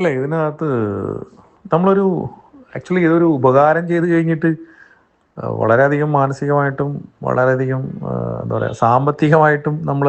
അല്ല ഇതിനകത്ത് നമ്മളൊരു ആക്ച്വലി ഇതൊരു ഉപകാരം ചെയ്ത് കഴിഞ്ഞിട്ട് വളരെയധികം മാനസികമായിട്ടും വളരെയധികം എന്താ പറയുക സാമ്പത്തികമായിട്ടും നമ്മൾ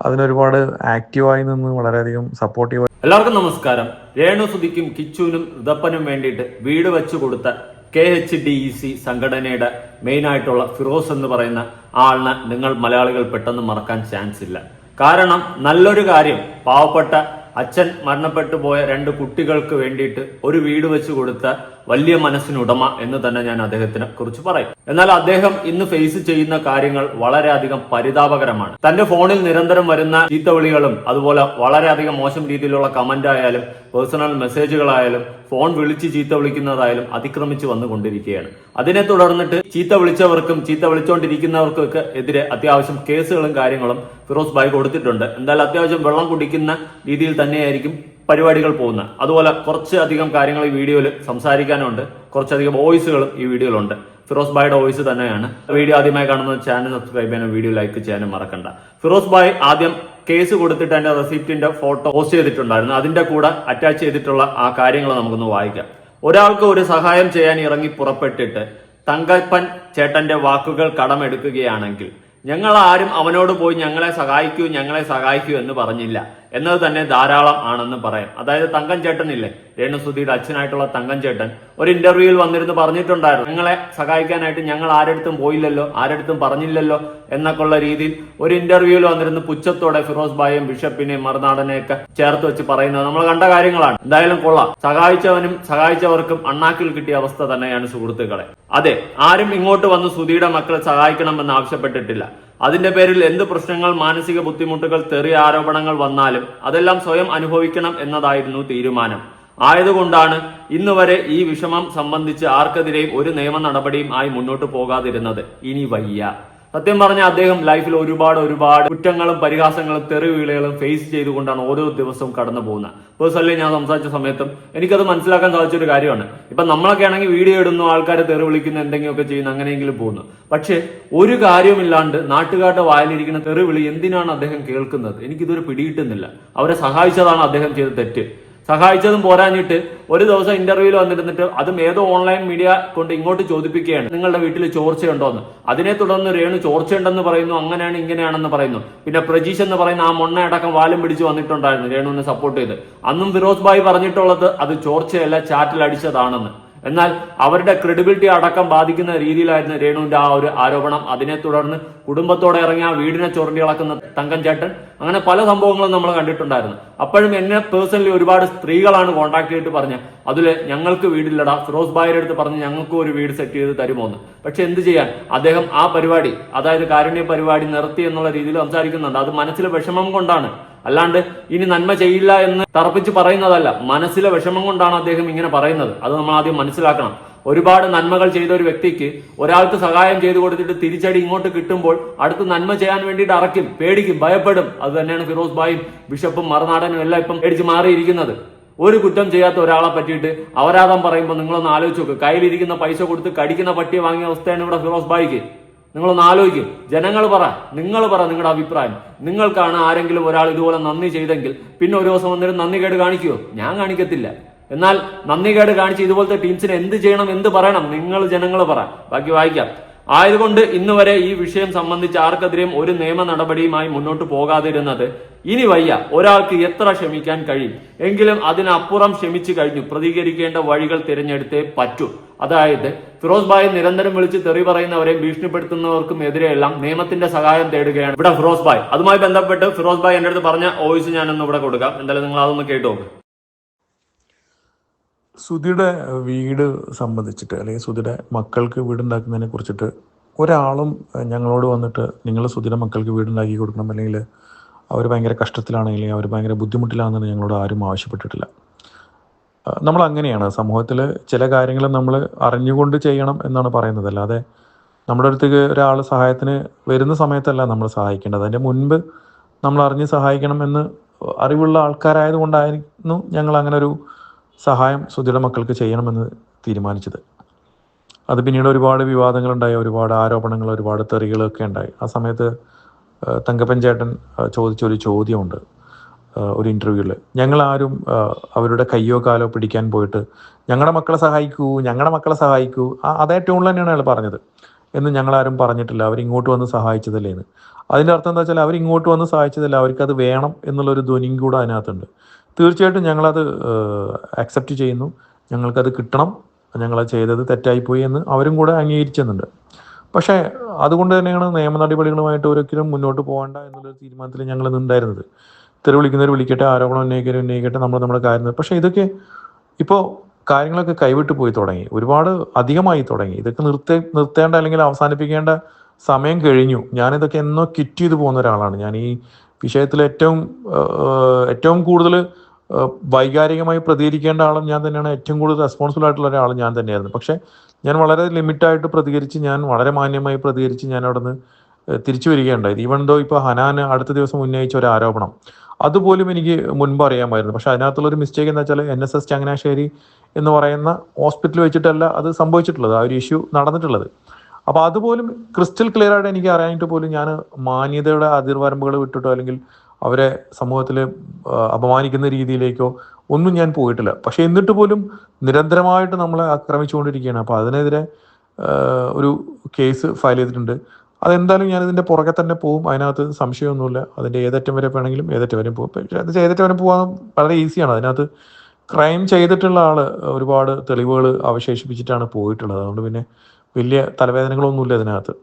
അതിനൊരുപാട് ആക്റ്റീവായി നിന്ന് വളരെയധികം സപ്പോർട്ടീവ് എല്ലാവർക്കും നമസ്കാരം. രേണു സുധിക്കും കിച്ചുവിനും ഋതപ്പനും വേണ്ടിയിട്ട് വീട് വെച്ചു കൊടുത്ത K H D E C സംഘടനയുടെ മെയിൻ ആയിട്ടുള്ള ഫിറോസ് എന്ന് പറയുന്ന ആളിനെ നിങ്ങൾ മലയാളികൾ പെട്ടെന്ന് മറക്കാൻ ചാൻസ് ഇല്ല. കാരണം നല്ലൊരു കാര്യം പാവപ്പെട്ട അച്ഛൻ മരണപ്പെട്ടു പോയ രണ്ട് കുട്ടികൾക്ക് വേണ്ടിയിട്ട് ഒരു വീട് വെച്ച് കൊടുത്ത വലിയ മനസ്സിനുടമ എന്ന് തന്നെ ഞാൻ അദ്ദേഹത്തിനെ കുറിച്ച് പറയും. എന്നാൽ അദ്ദേഹം ഇന്ന് ഫേസ് ചെയ്യുന്ന കാര്യങ്ങൾ വളരെയധികം പരിതാപകരമാണ്. തന്റെ ഫോണിൽ നിരന്തരം വരുന്ന ചീത്തവിളികളും അതുപോലെ വളരെയധികം മോശം രീതിയിലുള്ള കമന്റ് ആയാലും പേഴ്സണൽ മെസ്സേജുകളായാലും ഫോൺ വിളിച്ച് ചീത്ത വിളിക്കുന്നതായാലും അതിക്രമിച്ച് വന്നുകൊണ്ടിരിക്കുകയാണ്. അതിനെ തുടർന്നിട്ട് ചീത്ത വിളിച്ചവർക്കും ചീത്ത വിളിച്ചുകൊണ്ടിരിക്കുന്നവർക്കൊക്കെ എതിരെ അത്യാവശ്യം കേസുകളും കാര്യങ്ങളും ഫിറോസ് ബായി കൊടുത്തിട്ടുണ്ട്. എന്തായാലും അത്യാവശ്യം വെള്ളം കുടിക്കുന്ന രീതിയിൽ തന്നെയായിരിക്കും പരിപാടികൾ പോകുന്നത് അതുപോലെ കുറച്ചധികം കാര്യങ്ങൾ ഈ വീഡിയോയിൽ സംസാരിക്കാനുണ്ട്. കുറച്ചധികം വോയിസുകളും ഈ വീഡിയോയിലുണ്ട്. ഫിറോസ് ബായുടെ വോയിസ് തന്നെയാണ്. വീഡിയോ ആദ്യമായി കാണുന്ന ചാനൽ സബ്സ്ക്രൈബ് ചെയ്യാനും വീഡിയോ ലൈക്ക് ചെയ്യാനും മറക്കണ്ട. ഫിറോസ് ബായ് ആദ്യം കേസ് കൊടുത്തിട്ട് അതിന്റെ റെസിപ്റ്റിന്റെ ഫോട്ടോ പോസ്റ്റ് ചെയ്തിട്ടുണ്ടായിരുന്നു. അതിന്റെ കൂടെ അറ്റാച്ച് ചെയ്തിട്ടുള്ള ആ കാര്യങ്ങൾ നമുക്കൊന്ന് വായിക്കാം. ഒരാൾക്ക് ഒരു സഹായം ചെയ്യാൻ ഇറങ്ങി പുറപ്പെട്ടിട്ട് തങ്കപ്പൻ ചേട്ടന്റെ വാക്കുകൾ കടമെടുക്കുകയാണെങ്കിൽ ഞങ്ങൾ ആരും അവനോട് പോയി ഞങ്ങളെ സഹായിക്കൂ ഞങ്ങളെ സഹായിക്കൂ എന്ന് പറഞ്ഞില്ല. എന്നത് തന്നെ ധാരാളം ആണെന്ന് പറയാം. അതായത് തങ്കൻ ചേട്ടനില്ലേ രേണുസുധിയുടെ അച്ഛനായിട്ടുള്ള തങ്കൻ ചേട്ടൻ ഒരു ഇന്റർവ്യൂവിൽ വന്നിരുന്ന് പറഞ്ഞിട്ടുണ്ടായിരുന്നു. ഞങ്ങളെ സഹായിക്കാനായിട്ട് ഞങ്ങൾ ആരെടുത്തും പോയില്ലല്ലോ ആരെടുത്തും പറഞ്ഞില്ലല്ലോ എന്നൊക്കെ ഉള്ള രീതിയിൽ ഒരു ഇന്റർവ്യൂവിൽ വന്നിരുന്ന് പുച്ഛത്തോടെ ഫിറോസ് ബായും ബിഷപ്പിനെയും മറുനാടനെയൊക്കെ ചേർത്ത് വെച്ച് പറയുന്നത് നമ്മൾ കണ്ട കാര്യങ്ങളാണ്. എന്തായാലും കൊള്ളാം. സഹായിച്ചവനും സഹായിച്ചവർക്കും അണ്ണാക്കിൽ കിട്ടിയ അവസ്ഥ തന്നെയാണ് സുഹൃത്തുക്കളെ. അതെ ആരും ഇങ്ങോട്ട് വന്ന് സുധിയുടെ മക്കളെ സഹായിക്കണമെന്ന് ആവശ്യപ്പെട്ടിട്ടില്ല. അതിന്റെ പേരിൽ എന്ത് പ്രശ്നങ്ങൾ മാനസിക ബുദ്ധിമുട്ടുകൾ തെറിയ ആരോപണങ്ങൾ വന്നാലും അതെല്ലാം സ്വയം അനുഭവിക്കണം എന്നതായിരുന്നു തീരുമാനം. ആയതുകൊണ്ടാണ് ഇന്നുവരെ ഈ വിഷമം സംബന്ധിച്ച് ആർക്കെതിരെയും ഒരു നിയമ നടപടിയും ആയി മുന്നോട്ട് പോകാതിരുന്നത്. ഇനി വയ്യ. സത്യം പറഞ്ഞാൽ അദ്ദേഹം ലൈഫിൽ ഒരുപാട് ഒരുപാട് കുറ്റങ്ങളും പരിഹാസങ്ങളും തെറിവീളുകളും ഫേസ് ചെയ്തുകൊണ്ടാണ് ഓരോ ദിവസവും കടന്നു പോകുന്നത്. പേഴ്സണലി ഞാൻ സംസാരിച്ച സമയത്തും എനിക്കത് മനസ്സിലാക്കാൻ സാധിച്ച ഒരു കാര്യമാണ്. ഇപ്പൊ നമ്മളൊക്കെ ആണെങ്കിൽ വീഡിയോ ഇടുന്നു ആൾക്കാരെ തെറി വിളിക്കുന്നു എന്തെങ്കിലുമൊക്കെ ചെയ്യുന്നു അങ്ങനെയെങ്കിലും പോകുന്നു. പക്ഷേ ഒരു കാര്യമില്ലാണ്ട് നാട്ടുകാരുടെ വായിലിരിക്കുന്ന തെറി വിളി എന്തിനാണ് അദ്ദേഹം കേൾക്കുന്നത്? എനിക്കിതൊരു പിടിയിട്ടുന്നില്ല അവരെ സഹായിച്ചതാണ് അദ്ദേഹം ചെയ്ത തെറ്റ്. സഹായിച്ചതും പോരാഞ്ഞിട്ട് ഒരു ദിവസം ഇന്റർവ്യൂവിൽ വന്നിരുന്നിട്ട് അതും ഏതോ ഓൺലൈൻ മീഡിയ കൊണ്ട് ഇങ്ങോട്ട് ചോദിപ്പിക്കുകയാണ്. നിങ്ങളുടെ വീട്ടിൽ ചോർച്ചയുണ്ടോ എന്ന് അതിനെ തുടർന്ന് രേണു ചോർച്ചയുണ്ടെന്ന് പറയുന്നു അങ്ങനെയാണ് ഇങ്ങനെയാണെന്ന് പറയുന്നു. പിന്നെ പ്രജീഷ് എന്ന് പറയുന്ന ആ മൊണ്ണ അടക്കം വാലും പിടിച്ച് വന്നിട്ടുണ്ടായിരുന്നു രേണുവിനെ സപ്പോർട്ട് ചെയ്ത്. അന്നും ഫിറോസ് ഭായ് പറഞ്ഞിട്ടുള്ളത് അത് ചോർച്ചയല്ല ചാറ്റിൽ അടിച്ചതാണെന്ന് എന്നാൽ അവരുടെ ക്രെഡിബിലിറ്റി അടക്കം ബാധിക്കുന്ന രീതിയിലായിരുന്നു രേണുവിന്റെ ആ ഒരു ആരോപണം. അതിനെ തുടർന്ന് കുടുംബത്തോടെ ഇറങ്ങി ആ വീടിനെ ചൊറണ്ടി ഇളക്കുന്ന തങ്കൻ ചേട്ടൻ. അങ്ങനെ പല സംഭവങ്ങളും നമ്മൾ കണ്ടിട്ടുണ്ടായിരുന്നു. അപ്പോഴും എന്നെ പേഴ്സണലി ഒരുപാട് സ്ത്രീകളാണ് കോൺടാക്ട് ചെയ്തിട്ട് പറഞ്ഞ് അതിൽ ഞങ്ങൾക്ക് വീടില്ലടാ. ഫിറോസ് ഭായിയുടെ അടുത്ത് പറഞ്ഞ് ഞങ്ങൾക്ക് ഒരു വീട് സെറ്റ് ചെയ്ത് തരുമോന്ന് പക്ഷെ എന്ത് ചെയ്യാൻ? അദ്ദേഹം ആ പരിപാടി അതായത് കാരുണ്യ പരിപാടി നിർത്തി എന്നുള്ള രീതിയിൽ സംസാരിക്കുന്നുണ്ട്. അത് മനസ്സിൽ വിഷമം കൊണ്ടാണ്. അല്ലാണ്ട് ഇനി നന്മ ചെയ്യില്ല എന്ന് തറപ്പിച്ച് പറയുന്നതല്ല. മനസ്സിലെ വിഷമം കൊണ്ടാണ് അദ്ദേഹം ഇങ്ങനെ പറയുന്നത്. അത് നമ്മൾ ആദ്യം മനസ്സിലാക്കണം. ഒരുപാട് നന്മകൾ ചെയ്ത ഒരു വ്യക്തിക്ക് ഒരാൾക്ക് സഹായം ചെയ്തു കൊടുത്തിട്ട് തിരിച്ചടി ഇങ്ങോട്ട് കിട്ടുമ്പോൾ അടുത്ത് നന്മ ചെയ്യാൻ വേണ്ടിയിട്ട് അറയ്ക്കും പേടിക്കും ഭയപ്പെടും. അത് തന്നെയാണ് ഫിറോസ് ബായും ബിഷപ്പും മറുനാടനും എല്ലാം ഇപ്പം പേടിച്ച് മാറിയിരിക്കുന്നത്. ഒരു കുറ്റം ചെയ്യാത്ത ഒരാളെ പറ്റിയിട്ട് അപരാധം പറയുമ്പോൾ നിങ്ങളൊന്ന് ആലോചിച്ച് നോക്ക്. കയ്യിലിരിക്കുന്ന പൈസ കൊടുത്ത് കടിക്കുന്ന പട്ടിയെ വാങ്ങിയ അവസ്ഥയാണ് ഇവിടെ ഫിറോസ് ബായിക്ക് നിങ്ങളൊന്ന് ആലോചിക്കും. ജനങ്ങൾ പറ നിങ്ങൾ പറ നിങ്ങളുടെ അഭിപ്രായം. നിങ്ങൾക്കാണ് ആരെങ്കിലും ഒരാൾ ഇതുപോലെ നന്ദി ചെയ്തെങ്കിൽ പിന്നെ ഒരു ദിവസം വന്നിട്ട് നന്ദി കേട് കാണിക്കുമോ ഞാൻ കാണിക്കത്തില്ല. എന്നാൽ നന്ദി കേട് കാണിച്ച് ഇതുപോലത്തെ ടീംസിന് എന്ത് ചെയ്യണം എന്ത് പറയണം? നിങ്ങൾ ജനങ്ങൾ പറ. ബാക്കി വായിക്കാം. ആയതുകൊണ്ട് ഇന്ന് വരെ ഈ വിഷയം സംബന്ധിച്ച് ആർക്കെതിരെയും ഒരു നിയമ നടപടിയുമായി മുന്നോട്ട് പോകാതിരുന്നത് ഇനി വയ്യ. ഒരാൾക്ക് എത്ര ക്ഷമിക്കാൻ കഴിയും? എങ്കിലും അതിനപ്പുറം ക്ഷമിച്ചു കഴിഞ്ഞു. പ്രതികരിക്കേണ്ട വഴികൾ തിരഞ്ഞെടുത്തേ പറ്റൂ. അതായത് ഫിറോസ് ബായി നിരന്തരം വിളിച്ച് തെറി പറയുന്നവരെയും ഭീഷണിപ്പെടുത്തുന്നവർക്കും എതിരെയെല്ലാം നിയമത്തിന്റെ സഹായം തേടുകയാണ് ഇവിടെ ഫിറോസ് ബായ് അതുമായി ബന്ധപ്പെട്ട് ഫിറോസ് ബായ് എന്റെ അടുത്ത് പറഞ്ഞ വോയിസ് ഞാനൊന്ന് ഇവിടെ കൊടുക്കാം. എന്തായാലും നിങ്ങൾ അതൊന്ന് കേട്ടു നോക്ക്. സുധിയുടെ വീട് സംബന്ധിച്ചിട്ട് അല്ലെങ്കിൽ സുധിയുടെ മക്കൾക്ക് വീടുണ്ടാക്കുന്നതിനെ കുറിച്ചിട്ട് ഒരാളും ഞങ്ങളോട് വന്നിട്ട് നിങ്ങൾ സുധിയുടെ മക്കൾക്ക് വീടുണ്ടാക്കി കൊടുക്കണം അല്ലെങ്കിൽ അവർ ഭയങ്കര കഷ്ടത്തിലാണെങ്കിൽ അവർ ഭയങ്കര ബുദ്ധിമുട്ടിലാണെന്ന് ഞങ്ങളോട് ആരും ആവശ്യപ്പെട്ടിട്ടില്ല. നമ്മൾ അങ്ങനെയാണ്. സമൂഹത്തിൽ ചില കാര്യങ്ങൾ നമ്മൾ അറിഞ്ഞുകൊണ്ട് ചെയ്യണം എന്നാണ് പറയുന്നത്. അല്ലാതെ നമ്മുടെ അടുത്തേക്ക് ഒരാൾ സഹായത്തിന് വരുന്ന സമയത്തല്ല നമ്മൾ സഹായിക്കേണ്ടത്. അതിന്റെ മുൻപ് നമ്മൾ അറിഞ്ഞ് സഹായിക്കണം എന്ന് അറിവുള്ള ആൾക്കാരായതുകൊണ്ടായിരുന്നു ഞങ്ങൾ അങ്ങനെ ഒരു സഹായം സുധിയുടെ മക്കൾക്ക് ചെയ്യണമെന്ന് തീരുമാനിച്ചത്. അത് പിന്നീട് ഒരുപാട് വിവാദങ്ങളുണ്ടായി ഒരുപാട് ആരോപണങ്ങൾ ഒരുപാട് തെറികളൊക്കെ ഉണ്ടായി. ആ സമയത്ത് തങ്കപ്പൻ ചേട്ടൻ ചോദിച്ചൊരു ചോദ്യമുണ്ട് ഒരു ഇന്റർവ്യൂവിൽ ഞങ്ങളാരും അവരുടെ കയ്യോ കാലോ പിടിക്കാൻ പോയിട്ട് ഞങ്ങളുടെ മക്കളെ സഹായിക്കൂ ഞങ്ങളുടെ മക്കളെ സഹായിക്കൂ ആ അതേ ട്യൂണിൽ തന്നെയാണ് അയാൾ പറഞ്ഞത്. എന്ന് ഞങ്ങളാരും പറഞ്ഞിട്ടില്ല അവരിങ്ങോട്ട് വന്ന് സഹായിച്ചതല്ലേ എന്ന് അതിന്റെ അർത്ഥം എന്താ വെച്ചാൽ അവരിങ്ങോട്ട് വന്ന് സഹായിച്ചതല്ല അവർക്കത് വേണം എന്നുള്ളൊരു ധ്വനിയും കൂടെ അതിനകത്തുണ്ട്. തീർച്ചയായിട്ടും ഞങ്ങളത് അക്സെപ്റ്റ് ചെയ്യുന്നു. ഞങ്ങൾക്കത് കിട്ടണം. ഞങ്ങളത് ചെയ്തത് തെറ്റായിപ്പോയി എന്ന് അവരും കൂടെ അംഗീകരിച്ചെന്നുണ്ട് പക്ഷേ അതുകൊണ്ട് തന്നെയാണ് നിയമ നടപടികളുമായിട്ട് ഒരിക്കലും മുന്നോട്ട് പോകേണ്ട എന്നുള്ളൊരു തീരുമാനത്തിൽ ഞങ്ങൾ നിന്നുണ്ടായിരുന്നത് തെറി വിളിക്കുന്നവർ വിളിക്കട്ടെ ആരോപണം ഉന്നയിക്കരുത് ഉന്നയിക്കട്ടെ നമ്മൾ നമ്മുടെ കാര്യം പക്ഷേ ഇതൊക്കെ ഇപ്പോൾ കാര്യങ്ങളൊക്കെ കൈവിട്ട് പോയി തുടങ്ങി. ഒരുപാട് അധികമായി തുടങ്ങി. ഇതൊക്കെ നിർത്തേ നിർത്തേണ്ട അല്ലെങ്കിൽ അവസാനിപ്പിക്കേണ്ട സമയം കഴിഞ്ഞു. ഞാനിതൊക്കെ എന്നോ കിറ്റ് ചെയ്തു പോകുന്ന ഒരാളാണ്. ഞാൻ ഈ വിഷയത്തിൽ ഏറ്റവും ഏറ്റവും കൂടുതൽ വൈകാരികമായി പ്രതികരിക്കേണ്ട ആളും ഞാൻ തന്നെയാണ്. ഏറ്റവും കൂടുതൽ റെസ്പോൺസിബിൾ ആയിട്ടുള്ള ഒരാൾ ഞാൻ തന്നെയായിരുന്നു. പക്ഷേ ഞാൻ വളരെ ലിമിറ്റായിട്ട് പ്രതികരിച്ച് ഞാൻ വളരെ മാന്യമായി പ്രതികരിച്ച് ഞാൻ അവിടെ നിന്ന് തിരിച്ചു വരികയുണ്ടായത് ഈവൻ ദോ ഇപ്പോൾ ഹനാൻ അടുത്ത ദിവസം ഉന്നയിച്ച ഒരു ആരോപണം അതുപോലും എനിക്ക് മുൻപ് അറിയാമായിരുന്നു. പക്ഷെ അതിനകത്തുള്ള ഒരു മിസ്റ്റേക്ക് എന്താ വെച്ചാൽ എൻ എസ് എസ് ചങ്ങനാശ്ശേരി എന്ന് പറയുന്ന ഹോസ്പിറ്റൽ വെച്ചിട്ടല്ല അത് സംഭവിച്ചിട്ടുള്ളത്. ആ ഒരു ഇഷ്യൂ നടന്നിട്ടുള്ളത്. അപ്പോൾ അതുപോലും ക്രിസ്റ്റൽ ക്ലിയർ ആയിട്ട് എനിക്ക് അറിയാനായിട്ട് പോലും ഞാൻ മാന്യതയുടെ അതിർവരമ്പുകൾ വിട്ടിട്ടോ അല്ലെങ്കിൽ അവരെ സമൂഹത്തിൽ അപമാനിക്കുന്ന രീതിയിലേക്കോ ഒന്നും ഞാൻ പോയിട്ടില്ല. പക്ഷെ എന്നിട്ട് പോലും നിരന്തരമായിട്ട് നമ്മളെ ആക്രമിച്ചുകൊണ്ടിരിക്കുകയാണ്. അപ്പോൾ അതിനെതിരെ ഒരു കേസ് ഫയൽ ചെയ്തിട്ടുണ്ട്. അതെന്തായാലും ഞാൻ ഇതിന്റെ പുറകെ തന്നെ പോകും അതിനകത്ത് സംശയമൊന്നുമില്ല. അതിന്റെ ഏതറ്റം വരെ വേണമെങ്കിലും ഏതറ്റം വരെ പോകും പക്ഷേ ഏതറ്റം വരെ പോകാൻ വളരെ ഈസിയാണ്. അതിനകത്ത് ക്രൈം ചെയ്തിട്ടുള്ള ആൾ ഒരുപാട് തെളിവുകൾ അവശേഷിപ്പിച്ചിട്ടാണ് പോയിട്ടുള്ളത്. അതുകൊണ്ട് പിന്നെ വലിയ തലവേദനകളൊന്നുമില്ല ഇതിനകത്ത്.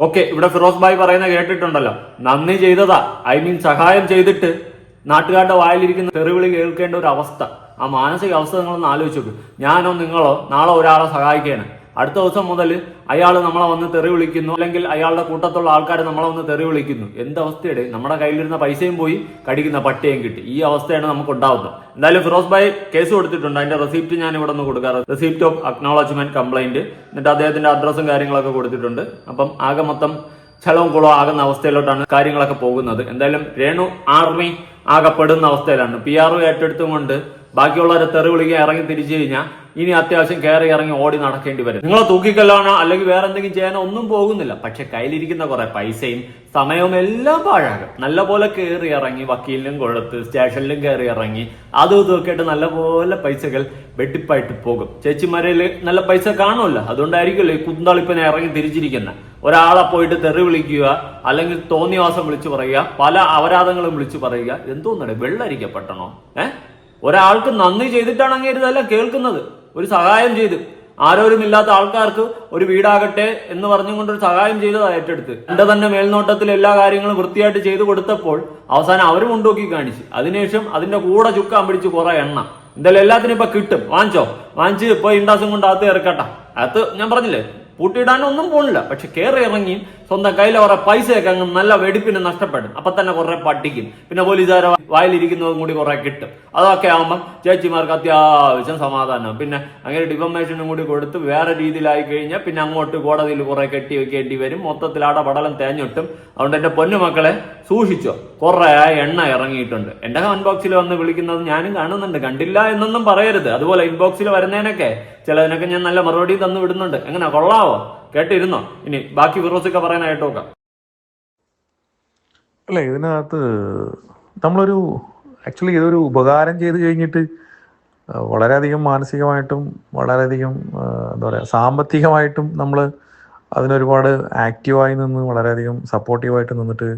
ഓക്കെ ഇവിടെ ഫിറോസ് ഭായ് പറയുന്ന കേട്ടിട്ടുണ്ടല്ലോ. നന്ദി ചെയ്തതാ. ഐ മീൻ സഹായം ചെയ്തിട്ട് നാട്ടുകാരുടെ വായിലിരിക്കുന്ന തെറിവിളി കേൾക്കേണ്ട ഒരു അവസ്ഥ. ആ മാനസിക അവസ്ഥ നിങ്ങളൊന്ന് ആലോചിച്ചു ഞാനോ നിങ്ങളോ നാളെ ഒരാളെ സഹായിക്കുകയാണ് അടുത്ത ദിവസം മുതൽ അയാൾ നമ്മളെ വന്ന് തെറി വിളിക്കുന്നു. അല്ലെങ്കിൽ അയാളുടെ കൂട്ടത്തുള്ള ആൾക്കാർ നമ്മളെ വന്ന് തെറി വിളിക്കുന്നു. എന്ത് അവസ്ഥയുടെ? നമ്മുടെ കയ്യിലിരുന്ന പൈസയും പോയി കടിക്കുന്ന പട്ടിയും കിട്ടി. ഈ അവസ്ഥയാണ് നമുക്ക് ഉണ്ടാവുന്നത് എന്തായാലും ഫിറോസ് ഭായ് കേസ് കൊടുത്തിട്ടുണ്ട്. അതിന്റെ റെസിപ്റ്റ് ഞാൻ ഇവിടെ നിന്ന് കൊടുക്കാറ്. റെസിപ്റ്റ് ഓഫ് അക്നോളജ്മെന്റ് കംപ്ലൈന്റ് എന്നിട്ട് അദ്ദേഹത്തിന്റെ അഡ്രസ്സും കാര്യങ്ങളൊക്കെ കൊടുത്തിട്ടുണ്ട്. അപ്പം ആകെ മൊത്തം ചലവും കുളവും ആകുന്ന അവസ്ഥയിലോട്ടാണ് കാര്യങ്ങളൊക്കെ പോകുന്നത്. എന്തായാലും രേണു ആർമി ആകപ്പെടുന്ന അവസ്ഥയിലാണ്. പി ആർ ഏറ്റെടുത്തും കൊണ്ട് ബാക്കിയുള്ളവരെ തെറി വിളിക്കാൻ ഇറങ്ങി തിരിച്ചു കഴിഞ്ഞാൽ ഇനി അത്യാവശ്യം കയറി ഇറങ്ങി ഓടി നടക്കേണ്ടി വരും. നിങ്ങളെ തൂക്കിക്കല്ലാണോ അല്ലെങ്കിൽ വേറെ എന്തെങ്കിലും ചെയ്യാനോ ഒന്നും പോകുന്നില്ല. പക്ഷെ കയ്യിലിരിക്കുന്ന കുറെ പൈസയും സമയവും എല്ലാം പാഴാകും. നല്ല പോലെ കയറി ഇറങ്ങി വക്കീലിനും കൊഴുത്ത് സ്റ്റേഷനിലും കയറി ഇറങ്ങി അതും ഇതൊക്കെ ആയിട്ട് നല്ല പോലെ പൈസകൾ വെട്ടിപ്പായിട്ട് പോകും. ചേച്ചിമാരേൽ നല്ല പൈസ കാണുമല്ലോ? അതുകൊണ്ടായിരിക്കുമല്ലോ ഈ കുന്തളിപ്പിനെ ഇറങ്ങി തിരിച്ചിരിക്കുന്നത് ഒരാളെ പോയിട്ട് തെറി വിളിക്കുക അല്ലെങ്കിൽ തോന്നിവാസം വിളിച്ചു പറയുക പല അപരാധങ്ങളും വിളിച്ചു പറയുക എന്തോന്നടേ വെള്ളരിക്കപ്പെട്ടണോ ഏ? ഒരാൾക്ക് നന്ദി ചെയ്തിട്ടാണ് അങ്ങേര് ഇതല്ല കേൾക്കുന്നത്. ഒരു സഹായം ചെയ്ത്. ആരോരുമില്ലാത്ത ആൾക്കാർക്ക് ഒരു വീടാകട്ടെ എന്ന് പറഞ്ഞുകൊണ്ട് ഒരു സഹായം ചെയ്തത് ഏറ്റെടുത്ത്. എന്റെ തന്നെ മേൽനോട്ടത്തിൽ എല്ലാ കാര്യങ്ങളും വൃത്തിയായിട്ട് ചെയ്തു കൊടുത്തപ്പോൾ അവസാനം അവരും ഉണ്ടോക്കി കാണിച്ചു. അതിനുശേഷം അതിന്റെ കൂടെ ചുക്കാൻ പിടിച്ച് കുറെ എണ്ണ. എന്തായാലും എല്ലാത്തിനും ഇപ്പൊ കിട്ടും. വാങ്ങിച്ചോ? വാങ്ങിച്ച് ഇപ്പൊ ഇണ്ടാസും കൊണ്ട് അകത്ത് ഇറക്കട്ടെ. അകത്ത് ഞാൻ പറഞ്ഞില്ലേ പൂട്ടിയിടാനൊന്നും പോണില്ല. പക്ഷെ കയറി ഇറങ്ങി സ്വന്തം കയ്യിലെ കുറെ പൈസയൊക്കെ അങ്ങ് നല്ല വെടിപ്പിന് നഷ്ടപ്പെടും. അപ്പൊ തന്നെ കുറെ പട്ടിക്കും പിന്നെ പോലീസുകാരെ വായിലിരിക്കുന്നതും കൂടി കുറെ കിട്ടും. അതൊക്കെ ആകുമ്പം ചേച്ചിമാർക്ക് അത്യാവശ്യം സമാധാനം. പിന്നെ അങ്ങനെ ഡിഫമേഷനും കൂടി കൊടുത്ത് വേറെ രീതിയിലായി കഴിഞ്ഞാൽ പിന്നെ അങ്ങോട്ട് കോടതിയിൽ കുറെ കെട്ടി വെക്കേണ്ടി വരും. മൊത്തത്തിൽ ആടെ പടലം തേഞ്ഞൊട്ടും. അതുകൊണ്ട് എന്റെ പൊന്നുമക്കളെ സൂക്ഷിച്ചോ. കുറെ എണ്ണ ഇറങ്ങിയിട്ടുണ്ട്. എന്റെ അൺബോക്സിൽ വന്ന് വിളിക്കുന്നത് ഞാനും കാണുന്നുണ്ട്. കണ്ടില്ല എന്നൊന്നും പറയരുത്. അതുപോലെ ഇൻബോക്സിൽ വരുന്നതിനൊക്കെ ചിലതിനൊക്കെ ഞാൻ നല്ല മറുപടി തന്നു വിടുന്നുണ്ട്. എങ്ങനെ കൊള്ളാവോ? കേട്ടിരുന്നോ? ഇനി ബാക്കി ഫിറോസൊക്കെ പറയാനായിട്ട് കേട്ടോ നോക്കാം. അല്ല ഇതിനകത്ത് നമ്മളൊരു ആക്ച്വലി ഇതൊരു ഉപകാരം ചെയ്ത് കഴിഞ്ഞിട്ട് വളരെയധികം മാനസികമായിട്ടും വളരെയധികം എന്താ പറയുക സാമ്പത്തികമായിട്ടും നമ്മൾ അതിനൊരുപാട് ആക്റ്റീവായി നിന്ന് വളരെയധികം സപ്പോർട്ടീവായിട്ട് നിന്നിട്ട്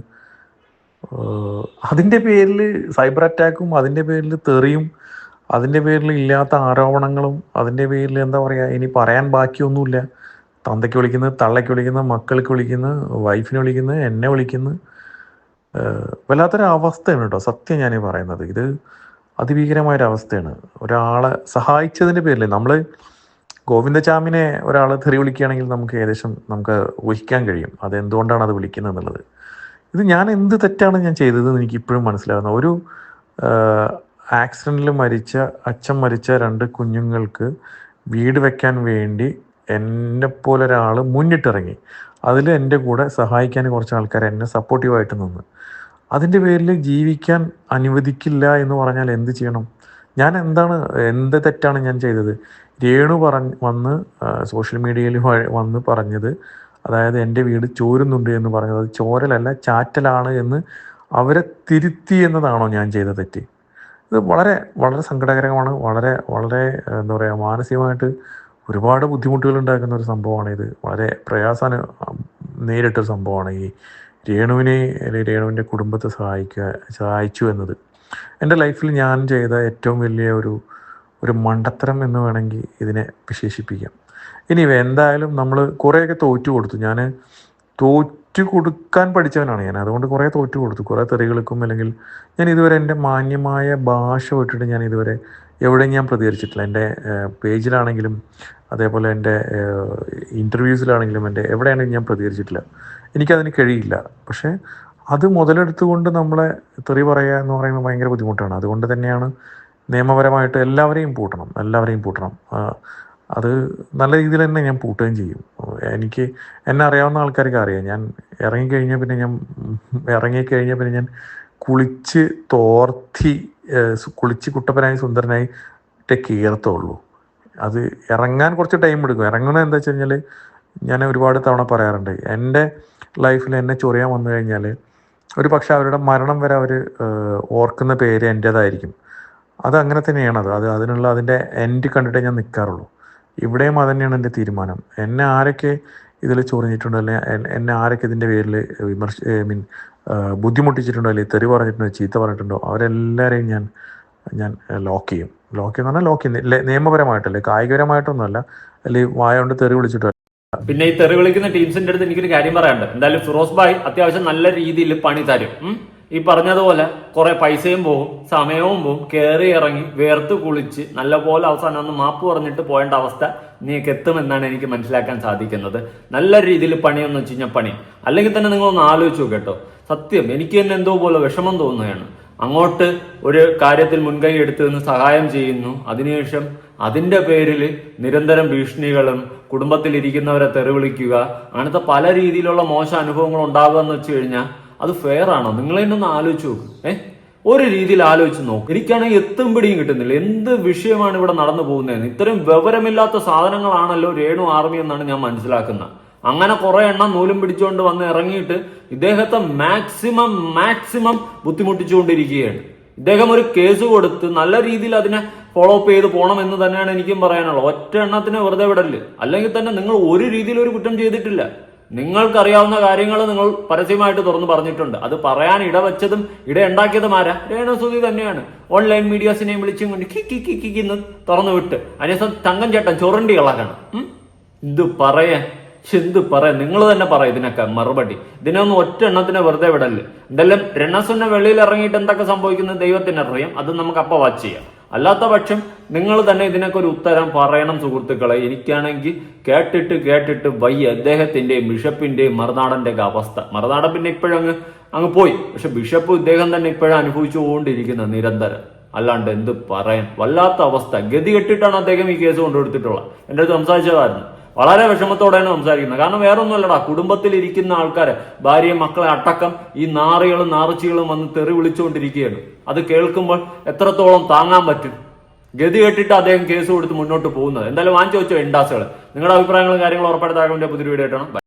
അതിന്റെ പേരിൽ സൈബർ അറ്റാക്കും അതിന്റെ പേരിൽ തെറിയും അതിന്റെ പേരിൽ ഇല്ലാത്ത ആരോപണങ്ങളും അതിന്റെ പേരിൽ എന്താ പറയുക ഇനി പറയാൻ ബാക്കിയൊന്നുമില്ല. തന്തയ്ക്ക് വിളിക്കുന്നത് തള്ളയ്ക്ക് വിളിക്കുന്നത് മക്കൾക്ക് വിളിക്കുന്നത് വൈഫിനെ വിളിക്കുന്നത് എന്നെ വിളിക്കുന്നത് വല്ലാത്തൊരു അവസ്ഥയാണ് കേട്ടോ. സത്യം ഞാൻ പറയുന്നത്. ഇത് അതിഭീകരമായൊരു അവസ്ഥയാണ് ഒരാളെ സഹായിച്ചതിന്റെ പേരിൽ നമ്മൾ ഗോവിന്ദചാമിനെ ഒരാൾ തെറി വിളിക്കുകയാണെങ്കിൽ നമുക്ക് ഏകദേശം നമുക്ക് ഊഹിക്കാൻ കഴിയും. അത് എന്തുകൊണ്ടാണ് അത് വിളിക്കുന്നത് എന്നുള്ളത്. ഇത് ഞാൻ എന്ത് തെറ്റാണ് ഞാൻ ചെയ്തതെന്ന് എനിക്ക് ഇപ്പോഴും മനസ്സിലാകുന്ന ഒരു ആക്സിഡന്റിൽ മരിച്ച അച്ഛൻ മരിച്ച രണ്ട് കുഞ്ഞുങ്ങൾക്ക് വീട് വെക്കാൻ വേണ്ടി എന്നെ ഒരാൾ മുന്നിട്ടിറങ്ങി. അതിൽ എന്റെ കൂടെ സഹായിക്കാൻ കുറച്ച് ആൾക്കാർ എന്നെ സപ്പോർട്ടീവായിട്ട് നിന്ന്. അതിന്റെ പേരിൽ ജീവിക്കാൻ അനുവദിക്കില്ല എന്ന് പറഞ്ഞാൽ എന്ത് ചെയ്യണം? ഞാൻ എന്താണ് എന്ത് തെറ്റാണ് ഞാൻ ചെയ്തത്? രേണു പറഞ്ഞ് വന്ന് സോഷ്യൽ മീഡിയയിൽ വന്ന് പറഞ്ഞത് അതായത് എന്റെ വീട് ചോരുന്നുണ്ട് എന്ന് പറഞ്ഞത് അത് ചോരലല്ല ചാറ്റലാണ് എന്ന് അവരെ തിരുത്തി എന്നതാണോ ഞാൻ ചെയ്ത തെറ്റ്? ഇത് വളരെ വളരെ സങ്കടകരമാണ് വളരെ വളരെ എന്താ പറയുക മാനസികമായിട്ട് ഒരുപാട് ബുദ്ധിമുട്ടുകൾ ഉണ്ടാക്കുന്ന ഒരു സംഭവമാണ് ഇത്. വളരെ പ്രയാസം നേരിട്ടൊരു സംഭവമാണ് ഈ രേണുവിനെ അല്ലെങ്കിൽ രേണുവിന്റെ കുടുംബത്തെ സഹായിക്കുക സഹായിച്ചു എന്നത്. എന്റെ ലൈഫിൽ ഞാൻ ചെയ്ത ഏറ്റവും വലിയ ഒരു ഒരു മണ്ടത്തരം എന്ന് വേണമെങ്കിൽ ഇതിനെ വിശേഷിപ്പിക്കാം. ഇനി എന്തായാലും നമ്മൾ കുറേയൊക്കെ തോറ്റു കൊടുത്തു. ഞാൻ തോറ്റു കൊടുക്കാൻ പഠിച്ചവനാണ് ഞാൻ. അതുകൊണ്ട് കുറേ തോറ്റു കൊടുത്തു. കുറേ തെറികൾക്കും അല്ലെങ്കിൽ ഞാൻ ഇതുവരെ എന്റെ മാന്യമായ ഭാഷ വിട്ടിട്ട് ഞാൻ ഇതുവരെ എവിടെയും ഞാൻ പ്രതികരിച്ചിട്ടില്ല. എന്റെ പേജിലാണെങ്കിലും അതേപോലെ എന്റെ ഇന്റർവ്യൂസിലാണെങ്കിലും എന്റെ എവിടെയാണെങ്കിലും ഞാൻ പ്രതികരിച്ചിട്ടില്ല. എനിക്കതിന് കഴിയില്ല. പക്ഷേ അത് മുതലെടുത്തുകൊണ്ട് നമ്മളെ തെറി പറയുക എന്ന് പറയുന്നത് ഭയങ്കര ബുദ്ധിമുട്ടാണ്. അതുകൊണ്ട് തന്നെയാണ് നിയമപരമായിട്ട് എല്ലാവരെയും പൂട്ടണം. എല്ലാവരെയും പൂട്ടണം. അത് നല്ല രീതിയിൽ തന്നെ ഞാൻ പൂട്ടുകയും ചെയ്യും. എനിക്ക് എന്നെ അറിയാവുന്ന ആൾക്കാർക്ക് അറിയാം. ഞാൻ ഇറങ്ങിക്കഴിഞ്ഞാൽ പിന്നെ ഞാൻ ഇറങ്ങിക്കഴിഞ്ഞാൽ പിന്നെ ഞാൻ കുളിച്ച് തോർത്തി കുളിച്ച് കുട്ടപ്പനായി സുന്ദരനായി ഇട്ടേ കീർത്തുള്ളൂ അത് ഇറങ്ങാൻ കുറച്ച് ടൈം എടുക്കും. ഇറങ്ങുന്നത് എന്താ വെച്ച് കഴിഞ്ഞാൽ ഞാൻ ഒരുപാട് തവണ പറയാറുണ്ട്. എന്റെ ലൈഫിൽ എന്നെ ചൊറിയാൻ വന്നു കഴിഞ്ഞാൽ ഒരു പക്ഷെ അവരുടെ മരണം വരെ അവർ ഓർക്കുന്ന പേര് എന്റേതായിരിക്കും. അത് അങ്ങനെ തന്നെയാണ് അത്. അത് അതിനുള്ള അതിന്റെ എൻഡ് കണ്ടിട്ടേ ഞാൻ നിൽക്കാറുള്ളൂ ഇവിടെയും അത് തന്നെയാണ് എന്റെ തീരുമാനം. എന്നെ ആരൊക്കെ ഇതിൽ ചൊറിഞ്ഞിട്ടുണ്ടോ അല്ലെങ്കിൽ എന്നെ ആരൊക്കെ ഇതിന്റെ പേരിൽ വിമർശ ഐ മീൻ ബുദ്ധിമുട്ടിച്ചിട്ടുണ്ടോ അല്ലെങ്കിൽ തെറി പറഞ്ഞിട്ടുണ്ടോ ചീത്ത പറഞ്ഞിട്ടുണ്ടോ അവരെല്ലാവരെയും ഞാൻ ഞാൻ ലോക്ക് ചെയ്യും. ലോക്ക് ചെയ്യുന്ന ലോക്ക് ചെയ്യും. നിയമപരമായിട്ടല്ലേ കായികപരമായിട്ടൊന്നുമല്ല. അല്ലെങ്കിൽ വായ കൊണ്ട് തെറി വിളിച്ചിട്ടോ പിന്നെ ഈ തെറി വിളിക്കുന്ന ടീംസിന്റെ അടുത്ത് എനിക്കൊരു കാര്യം പറയാനുണ്ട്. എന്തായാലും ഫിറോസ് ഭായ് അത്യാവശ്യം നല്ല രീതിയിൽ പണി തരും. ഈ പറഞ്ഞതുപോലെ കുറെ പൈസയും പോകും സമയവും പോകും കയറി ഇറങ്ങി വേർത്ത് കുളിച്ച് നല്ലപോലെ അവസാനം ഒന്ന് മാപ്പ് പറഞ്ഞിട്ട് പോകേണ്ട അവസ്ഥ നീക്ക് എത്തുമെന്നാണ് എനിക്ക് മനസ്സിലാക്കാൻ സാധിക്കുന്നത്. നല്ല രീതിയിൽ പണിയെന്ന് വെച്ച് കഴിഞ്ഞാൽ പണി. അല്ലെങ്കിൽ തന്നെ നിങ്ങൾ ഒന്ന് ആലോചിച്ചു കേട്ടോ. സത്യം എനിക്ക് തന്നെ എന്തോ പോലെ വിഷമം തോന്നുകയാണ്. അങ്ങോട്ട് ഒരു കാര്യത്തിൽ മുൻകൈ എടുത്തു നിന്ന് സഹായം ചെയ്യുന്നു. അതിനുശേഷം അതിന്റെ പേരിൽ നിരന്തരം ഭീഷണികളും കുടുംബത്തിൽ ഇരിക്കുന്നവരെ തെറിവിളിക്കുക. അങ്ങനത്തെ പല രീതിയിലുള്ള മോശം അനുഭവങ്ങൾ ഉണ്ടാകുക എന്ന് വെച്ച് കഴിഞ്ഞാൽ അത് ഫെയർ ആണോ? നിങ്ങൾ ഒന്ന് ആലോചിച്ച് നോക്ക്. ഏഹ് ഒരു രീതിയിൽ ആലോചിച്ച് നോക്കും. എനിക്കാണെങ്കിൽ എത്തും പിടിയും കിട്ടുന്നില്ല. എന്ത് വിഷയമാണ് ഇവിടെ നടന്നു പോകുന്നതെന്ന്. ഇത്രയും വിവരമില്ലാത്ത സാധനങ്ങളാണല്ലോ രേണു ആർമി എന്നാണ് ഞാൻ മനസ്സിലാക്കുന്നത്. അങ്ങനെ കുറെ എണ്ണം നൂലും പിടിച്ചുകൊണ്ട് വന്ന് ഇറങ്ങിയിട്ട് ഇദ്ദേഹത്തെ മാക്സിമം മാക്സിമം ബുദ്ധിമുട്ടിച്ചുകൊണ്ടിരിക്കുകയാണ്. ഇദ്ദേഹം ഒരു കേസ് കൊടുത്ത് നല്ല രീതിയിൽ അതിനെ ഫോളോ അപ്പ് ചെയ്ത് പോകണം എന്ന് തന്നെയാണ് എനിക്കും പറയാനുള്ളത്. ഒറ്റ എണ്ണത്തിന് വെറുതെ വിടൽ. അല്ലെങ്കിൽ തന്നെ നിങ്ങൾ ഒരു രീതിയിൽ ഒരു കുറ്റം ചെയ്തിട്ടില്ല. നിങ്ങൾക്കറിയാവുന്ന കാര്യങ്ങൾ നിങ്ങൾ പരസ്യമായിട്ട് തുറന്നു പറഞ്ഞിട്ടുണ്ട്. അത് പറയാൻ ഇടവച്ചതും ഇട ഉണ്ടാക്കിയതും ആരാ? രേണസുതി തന്നെയാണ്. ഓൺലൈൻ മീഡിയാസിനെയും വിളിച്ചും കൊണ്ട് കി കി കി കി കി തുറന്നു വിട്ട്. അതിനുശേഷം തങ്കം ചേട്ടൻ ചൊറണ്ടി ഇളകണം. ഇത് പറയാൻ ചിന്തു പറയാൻ നിങ്ങൾ തന്നെ പറ ഇതിനൊക്കെ മറുപടി. ഇതിനൊന്നും ഒറ്റ എണ്ണത്തിന് വെറുതെ വിടൽ. എന്തെല്ലാം രണസുന്ന വെളിയിൽ ഇറങ്ങിയിട്ട് എന്തൊക്കെ സംഭവിക്കുന്നത് ദൈവത്തിന് അറിയാം അത് നമുക്ക് അപ്പ വാച്ച് ചെയ്യാം. അല്ലാത്ത പക്ഷം നിങ്ങൾ തന്നെ ഇതിനൊക്കെ ഒരു ഉത്തരം പറയണം സുഹൃത്തുക്കളെ. എനിക്കാണെങ്കിൽ കേട്ടിട്ട് കേട്ടിട്ട് വയ്യ അദ്ദേഹത്തിന്റെ ബിഷപ്പിന്റെയും മറുനാടന്റെ ഒക്കെ അവസ്ഥ. മറുനാടൻ പിന്നെ ഇപ്പോഴങ്ങ് അങ്ങ് അങ്ങ് പോയി. പക്ഷെ ബിഷപ്പ് ഇദ്ദേഹം തന്നെ ഇപ്പോഴും അനുഭവിച്ചുകൊണ്ടിരിക്കുന്ന നിരന്തരം. അല്ലാണ്ട് എന്ത് പറയാൻ? വല്ലാത്ത അവസ്ഥ. ഗതി കെട്ടിട്ടാണ് അദ്ദേഹം ഈ കേസ് കൊണ്ടുകൊടുത്തിട്ടുള്ളത്. എന്റെ അടുത്ത് സംസാരിച്ചതായിരുന്നു. വളരെ വിഷമത്തോടെയാണ് സംസാരിക്കുന്നത്. കാരണം വേറൊന്നുമല്ലടാ കുടുംബത്തിൽ ഇരിക്കുന്ന ആൾക്കാരെ ഭാര്യയും മക്കളെ അടക്കം ഈ നാറികളും നാറിച്ചികളും വന്ന് തെറി വിളിച്ചുകൊണ്ടിരിക്കുകയാണ്. അത് കേൾക്കുമ്പോൾ എത്രത്തോളം താങ്ങാൻ പറ്റും? ഗതി കെട്ടിട്ട് അദ്ദേഹം കേസ് കൊടുത്ത് മുന്നോട്ട് പോകുന്നത്. എന്തായാലും വാങ്ങിച്ചു വെച്ചോ ഇൻഡാസുകൾ നിങ്ങളുടെ അഭിപ്രായങ്ങളും കാര്യങ്ങളും ഉറപ്പെടുത്താൻ വേണ്ടി പുതിയ വീഡിയോ ഇട്ടണം